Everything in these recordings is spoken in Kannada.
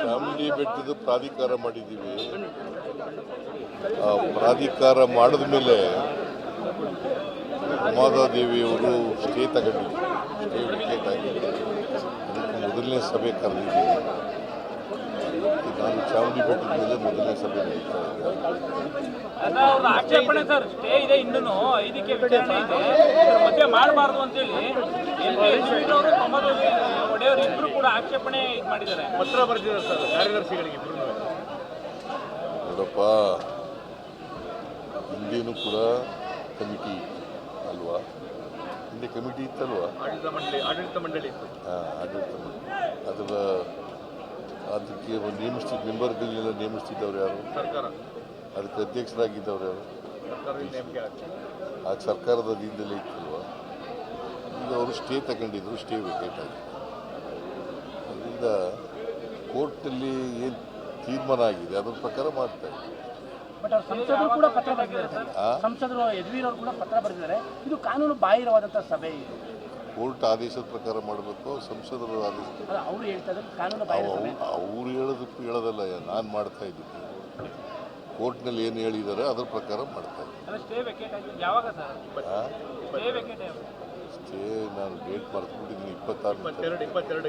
ಚಾಮುಂಡಿ ಬೆಟ್ಟದ ಪ್ರಾಧಿಕಾರ ಮಾಡಿದ್ದೀವಿ. ಆ, ಪ್ರಾಧಿಕಾರ ಮಾಡಿದ ಮೇಲೆ ಉಮಾದೇವಿಯವರು ಸ್ಟೇ ತಗೊಂಡಿದ್ದೀವಿ ಸ್ಟೇ ಅದಕ್ಕೆ ಮೊದಲನೇ ಸಭೆ ಕರೆದಿದ್ದೀವಿ. ನಾನು ಚಾಮುಂಡಿ ಬೆಟ್ಟದ ಮೇಲೆ ಮೊದಲನೇ ಸಭೆ ನಡೀತಾ ಇದೆ. ಅವ್ರ ಆಕ್ಷೇಪಣೆ ಇದೆ ಇನ್ನೂ ಇದಕ್ಕೆ ಮಾಡಬಾರ್ದು ಅಂತೇಳಿ. ಕೂಡ ಆಕ್ಷೇಪಣೆ ಮಾಡಿದ್ದಾರೆ. ಪತ್ರ ಬರೆದಿದ್ದಾರೆ ಸರ್ ಕಾರ್ಯದರ್ಶಿಗಳಿಗೆ ನೋಡಪ್ಪ ಹಿಂದೇನು ಕೂಡ ಕಮಿಟಿ ಅಲ್ವಾ? ಹಿಂದೆ ಕಮಿಟಿ ಇತ್ತಲ್ವಾ? ಆಡಳಿತ ಮಂಡಳಿ ಆಡಳಿತ ಮಂಡಳಿ ಇತ್ತು. ಆ, ಆಡಳಿತ ಮಂಡಳಿ. ಅದರ ಅದಕ್ಕೆ ಒಂದು ನೇಮಿಸ್ತಿದ್ದ ಮೆಂಬರ್ಗಳನ್ನೆಲ್ಲ ನೇಮಿಸ್ತಿದ್ದವ್ರು ಯಾರು? ಸರ್ಕಾರ. ಅದಕ್ಕೆ ಅಧ್ಯಕ್ಷರಾಗಿದ್ದವ್ರು ಯಾರು? ಆ ಸರ್ಕಾರದ ಅಧೀನದಲ್ಲೇ ಇತ್ತಲ್ವಾ? ಈಗ ಅವರು ಸ್ಟೇ ತಗೊಂಡಿದ್ರು ಸ್ಟೇ ವೇಕೇಟ್ ಆಗಿದೆ ಅದರಿಂದ ಕೋರ್ಟಲ್ಲಿ ಏನು ತೀರ್ಮಾನ ಆಗಿದೆ? ಅದ್ರ ಪ್ರಕಾರ ಮಾಡ್ತಾ ಸಂಸದರು ಕೂಡ ಪತ್ರ ಬರೆದಿದ್ದಾರೆ. ಸರ್ ಆ? ಸಂಸದರು ಯದುವೀರ್ ಅವರು ಕೂಡ ಪತ್ರ ಬರೆದಿದ್ದಾರೆ. ಇದು ಕಾನೂನು ಬಾಹಿರವಾದಂಥ ಸಭೆ ಇದು. ಕೋರ್ಟ್ ಆದೇಶದ ಪ್ರಕಾರ ಮಾಡಬೇಕು ಸಂಸದರು ಆದೇಶ ಅಲ್ಲ ಅವರು ಹೇಳ್ತಾ ಇದ್ದಾರೆ ಕಾನೂನು ಬಾಹಿರ ಸಭೆ. ಅವ್ರು ಹೇಳೋದಕ್ಕೂ ಹೇಳೋದಲ್ಲ ನಾನು ಮಾಡ್ತಾ ಇದ್ದೀನಿ. ಕೋರ್ಟ್ನಲ್ಲಿ ಏನು ಹೇಳಿದ್ದಾರೆ ಅದ್ರ ಪ್ರಕಾರ ಮಾಡ್ತಾ ಇದ್ದೀನಿ. ಸ್ಟೇ ನಾನು ಡೇಟ್ ಮರ್ತ್ಬಿಟ್ಟಿದ್ದೀನಿ ಇಪ್ಪತ್ತಾರು ಇಪ್ಪತ್ತೆರಡು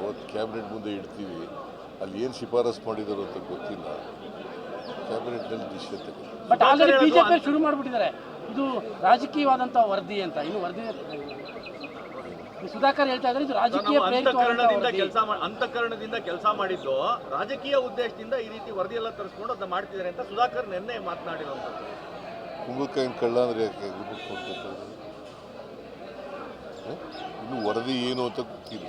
ಅವತ್ತು ಕ್ಯಾಬಿನೆಟ್ ಮುಂದೆ ಇಡ್ತೀವಿ. ಅಲ್ಲಿ ಏನು ಶಿಫಾರಸ್ ಮಾಡಿದರು ಅಂತ ಗೊತ್ತಿಲ್ಲ. ಕ್ಯಾಬಿನೆಟ್ನಲ್ಲಿ ಡಿಸಿಷನ್ ತಗೊಂಡು ಬಟ್ ಆಲ್ರೆಡಿ ಬಿಜೆಪಿ ಶುರು ಮಾಡಿಬಿಟ್ಟಿದ್ದಾರೆ. ಇದು ರಾಜಕೀಯವಾದಂಥ ವರದಿ ಅಂತ. ಇನ್ನು ವರದಿ ಸುಧಾಕರ್ ಹೇಳ್ತಾ ಇದ್ದಾರೆ ಇದು ರಾಜಕೀಯ ಅಂತಃಕರಣದಿಂದ ಕೆಲಸ ಅಂತಃಕರಣದಿಂದ ಕೆಲಸ ಮಾಡಿದ್ದು ರಾಜಕೀಯ ಉದ್ದೇಶದಿಂದ ಈ ರೀತಿ ವರದಿ ಎಲ್ಲ ತರಿಸ್ಕೊಂಡು ಅದನ್ನ ಮಾಡ್ತಿದ್ದಾರೆ ಅಂತ ಸುಧಾಕರ್ ನಿನ್ನೆ ಮಾತನಾಡಿರುವಂಥದ್ದು. ಕುಂಬಳಕಾಯಿನ ಕಳ್ಳ ಅಂದ್ರೆ ಯಾಕೆ ಇನ್ನು ವರದಿ ಏನು ಅಂತ ಗೊತ್ತಿಲ್ಲ.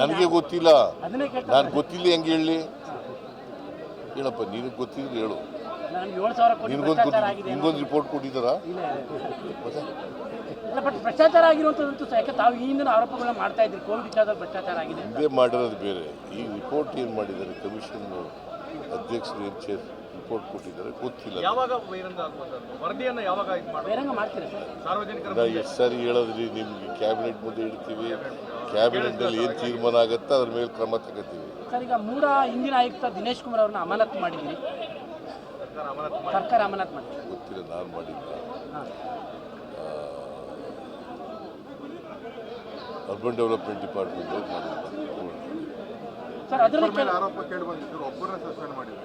ನನಗೆ ಗೊತ್ತಿಲ್ಲ. ನಾನು ಗೊತ್ತಿಲ್ಲ ಹೆಂಗೆ ಹೇಳಿ? ಹೇಳಪ್ಪ ನಿನಗೆ ಗೊತ್ತಿದ್ರೆ ಹೇಳು. ನಿನ್ಗೊಂದು ನಿನ್ಗೊಂದು ರಿಪೋರ್ಟ್ ಕೊಟ್ಟಿದ್ದಾರ? ಭ್ರಷ್ಟಾಚಾರ ಆಗಿರುವಂಥದ್ದು ಸಹ ಯಾಕೆ ತಾವು ಈ ಹಿಂದಿನ ಆರೋಪಗಳನ್ನ ಮಾಡ್ತಾ ಇದ್ರಿ ಕೋವಿಡ್ ವಿಚಾರದಲ್ಲಿ ಭ್ರಷ್ಟಾಚಾರ ಆಗಿದೆ ಹಿಂದೆ ಮಾಡಿರೋದು ಬೇರೆ. ಈ ರಿಪೋರ್ಟ್ ಏನು ಮಾಡಿದ್ದಾರೆ? ಕಮಿಷನ್ ಅಧ್ಯಕ್ಷರು ಏನು ಚೇರ್ ರಿಪೋರ್ಟ್ ಕೊಟ್ಟಿದ್ದಾರೆ? ಗೊತ್ತಿಲ್ಲ. ಯಾವಾಗ ವರದಿಯನ್ನು ಯಾವಾಗ ಮಾಡ್ತೀರಾ ಸರ್? ಸಾರ್ವಜನಿಕರ ಎಷ್ಟು ಸಾರಿ ಹೇಳಿದ್ರಿ ನಿಮ್ಗೆ? ಕ್ಯಾಬಿನೆಟ್ ಮುಂದೆ ಇಡ್ತೀವಿ. ಕ್ಯಾಬಿನೆಟ್ನಲ್ಲಿ ಏನು ತೀರ್ಮಾನ ಆಗುತ್ತೆ ಅದ್ರ ಮೇಲೆ ಕ್ರಮ ತಗೋತೀವಿ. ಸರ್ ಈಗ ಮೂಡ ಹಿಂದಿನ ಆಯುಕ್ತ ದಿನೇಶ್ ಕುಮಾರ್ ಅವ್ರನ್ನ ಅಮಾನತ್ ಮಾಡಿದ್ವಿ ಸರ್ಕಾರ ಅಮಾನತ್ ಮಾಡಿ ಗೊತ್ತಿಲ್ಲ ನಾನು ಮಾಡಿಲ್ಲ ಹಾಂ. ಅರ್ಬನ್ ಡೆವಲಪ್ಮೆಂಟ್ ಡಿಪಾರ್ಟ್ಮೆಂಟ್ ಸರ್ ಅದರಲ್ಲಿ ಮೇಲೆ ಆರೋಪ ಕೇಳಿ ಬಂದಿದ್ರು ಒಬ್ಬರನ್ನ ಸಸ್ಪೆಂಡ್ ಮಾಡಿದ್ರು.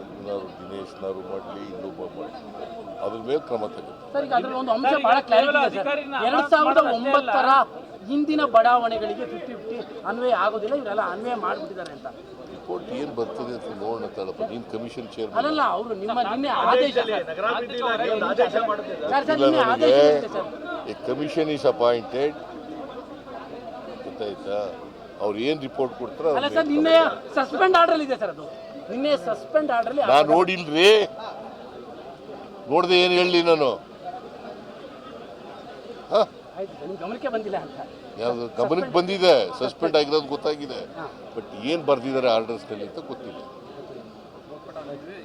ಇನ್ನಾರು ದಿನೇಶ್ನಾರು ಮಾಡಲಿ ಇನ್ನೊಬ್ಬ ಮಾಡಲಿ. ಅದ್ರ ಮೇಲೆ ಕ್ರಮ ತಗೋತಾರೆ ಸರ್ ಈಗ ಅದ್ರಲ್ಲಿ ಒಂದು ಅಂಶ ಬಹಳ ಕ್ಲಾರಿಟಿ ಇದೆ ಸರ್. ಎರಡ್ ಸಾವಿರದ ಒಂಬತ್ತರ ಹಿಂದಿನ ಬಡಾವಣೆಗಳಿಗೆ ಫಿಫ್ಟಿ ಫಿಫ್ಟಿ ಅನ್ವಯ ಆಗೋದಿಲ್ಲ ಇವರೆಲ್ಲ ಅನ್ವಯ ಮಾಡಿಬಿಟ್ಟಿದ್ದಾರೆ ಅಂತ. ರಿಪೋರ್ಟ್ ಏನು ಬರ್ತದೆ ಅಂತ ನೋಡೋಣ ತಡಪ್ಪ ನೀನು ಕಮಿಷನ್ ಚೇರ್ ಅಲ್ಲಲ್ಲ ಅವರು ನಿಮ್ಮ ನಿನ್ನೆ ಆದೇಶ ಕಮಿಷನ್ ಈಸ್ ಅಪಾಯಿಂಟೆಡ್ ಗೊತ್ತಾಯ್ತಾ? ಅವ್ರು ಏನು ರಿಪೋರ್ಟ್ ಕೊಡ್ತಾರೆ ಅಲ್ಲ ಸರ್ ನಿನ್ನೆ ಸಸ್ಪೆಂಡ್ ಆರ್ಡರ್ ಇದೆ ಸರ್ ಅದು. ನಿನ್ನೆ ಸಸ್ಪೆಂಡ್ ಆರ್ಡರ್ ನಾ ನೋಡಿಲ್ರಿ. ನೋಡ್ದೆ ಏನು ಹೇಳಿ ನಾನು. ಗಮನಕ್ಕೆ ಬಂದಿಲ್ಲ ಅಂತ. ಯಾವುದು ಗಮನಕ್ಕೆ ಬಂದಿದೆ ಸಸ್ಪೆಂಡ್ ಆಗಿರೋದು ಗೊತ್ತಾಗಿದೆ. ಬಟ್ ಏನು ಬರ್ದಿದ್ದಾರೆ ಆರ್ಡರ್ಸ್ನಲ್ಲಿ ಅಂತ ಗೊತ್ತಿಲ್ಲ.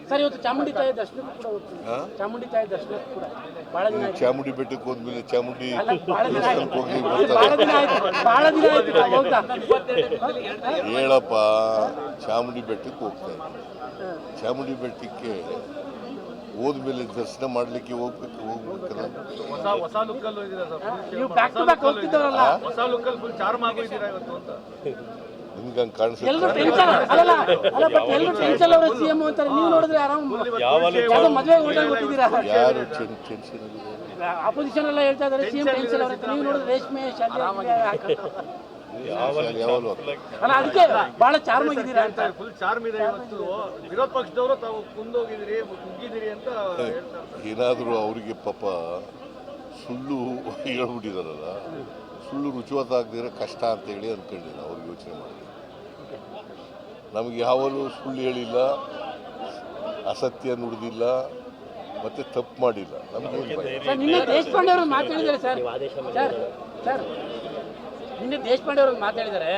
ಸರ್ ಇವತ್ತು ಚಾಮುಂಡಿ ತಾಯಿ ದರ್ಶನಕ್ಕೂ ಕೂಡ ಹೋಗ್ತೀನಿ. ಚಾಮುಂಡಿ ತಾಯಿ ದರ್ಶನಕ್ಕೂ ಕೂಡ. ಬಹಳ ದಿನ ಆಯ್ತು. ಚಾಮುಂಡಿ ಬೆಟ್ಟಕ್ಕೆ ಹೋದ್ಮೇಲೆ ಚಾಮುಂಡಿ ಅಲ್ಲ ಬಹಳ ದಿನ ಆಯ್ತು. ಹೋಗಿ ಬಹಳ ದಿನ ಆಯ್ತು. ಬಹಳ ದಿನ ಆಯ್ತು ನಾವು ಹೋಗ್ತಾ. ಹೇಳಪ್ಪ ಚಾಮುಂಡಿ ಬೆಟ್ಟಕ್ಕೆ ಹೋಗ್ತಾ ಇದ್ದೆ. ಚಾಮುಂಡಿ ಬೆಟ್ಟಕ್ಕೆ ಹೋದ್ಮೇಲೆ ದರ್ಶನ ಮಾಡ್ಲಿಕ್ಕೆ ಹೋಗ್ಬೇಕು ಹೋಗ್ಬೇಕಲ್ಲ? ಹೊಸ ಹೊಸ ಲುಕ್ಕಲ್ಲೂ ಇದ್ದೀರಾ ಸರ್? ನೀವು change ಬ್ಯಾಕ್ ಟು ಬ್ಯಾಕ್ ಹೋಗ್ತಿದ್ದವರಲ್ಲ ಹೊಸ ಲುಕ್ಕಲ್ಲಿ ಫುಲ್ ಚಾರ್ಮ್ ಆಗೋಗಿದ್ದೀರಾ ಇವತ್ತು ಅಂತ? ನಿಮ್ಗೆ ಹಂಗೆ ಕಾಣಿಸುತ್ತೆ? ಯಾರು ಟೆನ್ಷನ್ ಅಪೋಸಿಷನ್ ಎಲ್ಲ ಹೇಳ್ತಾ ಇದ್ದಾರೆ ಸಿಎಂ ಟೆನ್ಷನ್ ನೀವು ನೋಡಿದ್ರೆ ರೇಷ್ಮೆ ಶಾಲೆ ಅಲ್ಲ ಅದಕ್ಕೆ ಬಹಳ ಚಾರ್ಮ್ ಆಗಿದ್ದೀರಾ ಅಂತ. ಫುಲ್ ಚಾರ್ಮ್ ಇದೆ ಇವತ್ತು. ವಿರೋಧ ಪಕ್ಷದವರು ತಾವು ಕುಂದೋಗಿದ್ದೀರಿ ಕುಗ್ಗಿದ್ದೀರಿ ಅಂತ ಏನಾದರೂ ಅವರಿಗೆ ಪಾಪ ಸುಳ್ಳು ಹೇಳ್ಬಿಟ್ಟಿದಾರಲ್ಲ ಸುಳ್ಳು ರುಚಿವತ್ತಾಗದಿರೋ ಕಷ್ಟ ಅಂತೇಳಿ ಅಂದ್ಕೊಂಡಿಲ್ಲ ಅವ್ರು ಯೋಚನೆ ಮಾಡಿ ನಮಗೆ ಯಾವಲ್ಲೂ ಸುಳ್ಳು ಹೇಳಿಲ್ಲ ಅಸತ್ಯ ನುಡಿದಿಲ್ಲ ಮತ್ತೆ ತಪ್ಪು ಮಾಡಿಲ್ಲ. ನಿನ್ನೆ ದೇಶಪಾಂಡೆ ಅವರು ಮಾತಾಡಿದ್ದಾರೆ ಸರ್. ಸರ್ ಸರ್ ನಿನ್ನೆ ದೇಶಪಾಂಡೆ ಅವರು ಮಾತಾಡಿದ್ದಾರೆ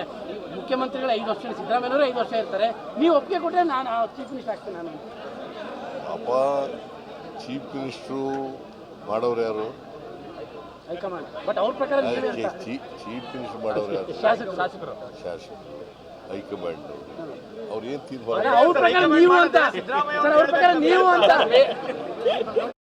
ಮುಖ್ಯಮಂತ್ರಿಗಳು ಐದು ವರ್ಷ ಸಿದ್ದರಾಮಯ್ಯವರು ಐದು ವರ್ಷ ಇರ್ತಾರೆ. ನೀವು ಒಪ್ಪಿಗೆ ಕೊಟ್ಟರೆ ನಾನು ಚೀಫ್ ಮಿನಿಸ್ಟರ್ ಆಗ್ತೇನೆ ನಾನು. ಅಪ್ಪ ಚೀಫ್ ಮಿನಿಸ್ಟ್ರು ಮಾಡೋರು ಯಾರು? ಹೈಕಮಾಂಡ್. ಬಟ್ ಅವ್ರ ಪ್ರಕಾರ ನೀವೇ ಅಂತ. ಚೀಫ್ ಮಿನಿಸ್ಟರ್ ಮಾಡೋರು ಯಾರು? ಶಾಸಕರು. ಶಾಸಕರು. ಶಾಸಕ ಹೈಕಮಾಂಡ್. ಅವ್ರು ಏನು ತೀರ್ಮಾನ ಅವ್ರ ಪ್ರಕಾರ ನೀವು ಅಂತ. ಸರ್ ಅವ್ರ ಪ್ರಕಾರ ನೀವು ಅಂತ.